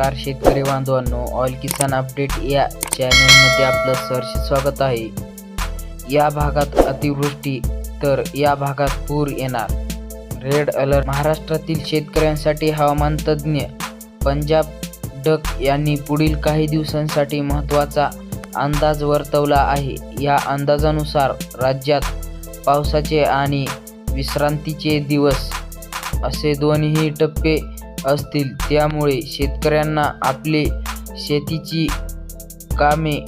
नमस्कार शेतकरी बांधवांनो ऑल किसान अपडेट या चॅनलमध्ये आपलं सहर्ष स्वागत आहे. या भागात अतिवृष्टी तर या भागात पूर येणार. रेड अलर्ट महाराष्ट्रातील शेतकऱ्यांसाठी हवामान तज्ज्ञ पंजाब डक यांनी पुढील काही दिवसांसाठी महत्त्वाचा अंदाज वर्तवला आहे. या अंदाजानुसार राज्यात पावसाचे आणि विश्रांतीचे दिवस असे दोन्ही टप्पे असतील. त्यामुळे शेतकऱ्यांना आपले शेतीची कामे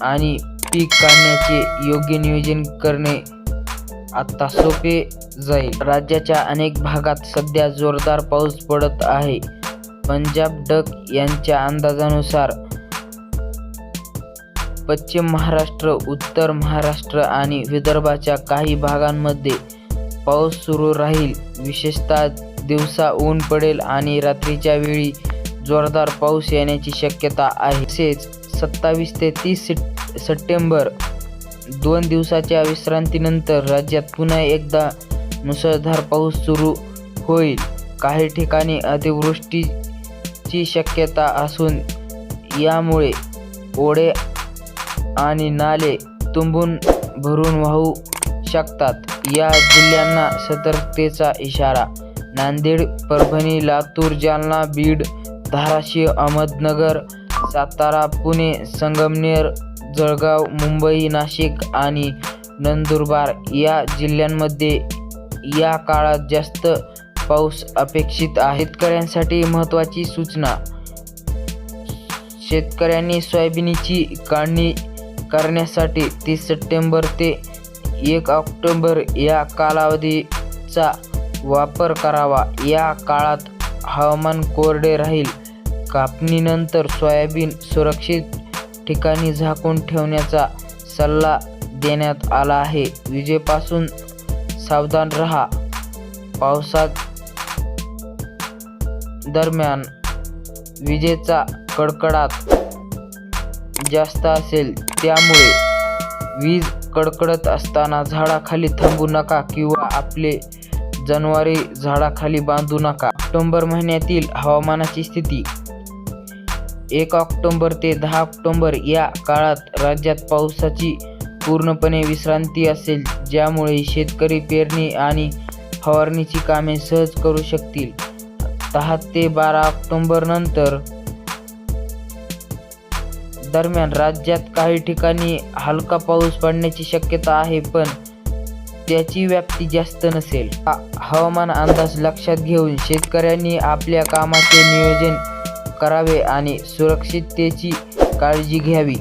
आणि पीक काढण्याचे योग्य नियोजन करणे आता सोपे जाईल. राज्याच्या अनेक भागात सध्या जोरदार पाऊस पडत आहे. पंजाब डक यांच्या अंदाजानुसार पश्चिम महाराष्ट्र उत्तर महाराष्ट्र आणि विदर्भाच्या काही भागांमध्ये पाऊस सुरू राहील. विशेषतः दिवसा ऊन पडेल आणि रात्रीच्या वेळी जोरदार पाऊस येण्याची शक्यता आहे. तसेच सत्तावीस ते तीस सप्टेंबर दोन दिवसाच्या विश्रांतीनंतर राज्यात पुन्हा एकदा मुसळधार पाऊस सुरू होईल. काही ठिकाणी अतिवृष्टीची शक्यता असून यामुळे ओढे आणि नाले तुंबून भरून वाहू शकतात. या जिल्ह्यांना सतर्कतेचा इशारा नांदेड परभणी लातूर जालना बीड धाराशिव अहमदनगर सातारा पुणे संगमनेर जळगाव मुंबई नाशिक आणि नंदुरबार या जिल्ह्यांमध्ये या काळात जास्त पाऊस अपेक्षित आहे. शेतकऱ्यांसाठी महत्त्वाची सूचना. शेतकऱ्यांनी सोयाबीनची काढणी करण्यासाठी तीस सप्टेंबर ते एक ऑक्टोबर या कालावधीचा वापर करावा. या काळात हवामान कोरडे राहील. कापणीनंतर सोयाबीन सुरक्षित ठिकाणी झाकून ठेवण्याचा सल्ला देण्यात आला आहे. विजेपासून सावधान रहा. पावसात दरम्यान विजेचा कडकडाट जास्त असेल त्यामुळे वीज कडकडत असताना झाडाखाली थांबू नका किंवा आपले जनावरे झाडाखाली बांधू नका. ऑक्टोबर महिन्यातील हवामानाची स्थिती. एक ऑक्टोबर ते दहा ऑक्टोबर या काळात राज्यात पावसाची पूर्णपणे विश्रांती असेल ज्यामुळे शेतकरी पेरणी आणि फवारणीची कामे सहज करू शकतील. दहा ते बारा ऑक्टोबर नंतर दरम्यान राज्यात काही ठिकाणी हलका पाऊस पडण्याची शक्यता आहे पण त्याची व्याप्ती जास्त नसेल. हवामान अंदाज लक्षात घेऊन शेतकऱ्यांनी आपल्या कामाचे नियोजन करावे आणि सुरक्षिततेची काळजी घ्यावी.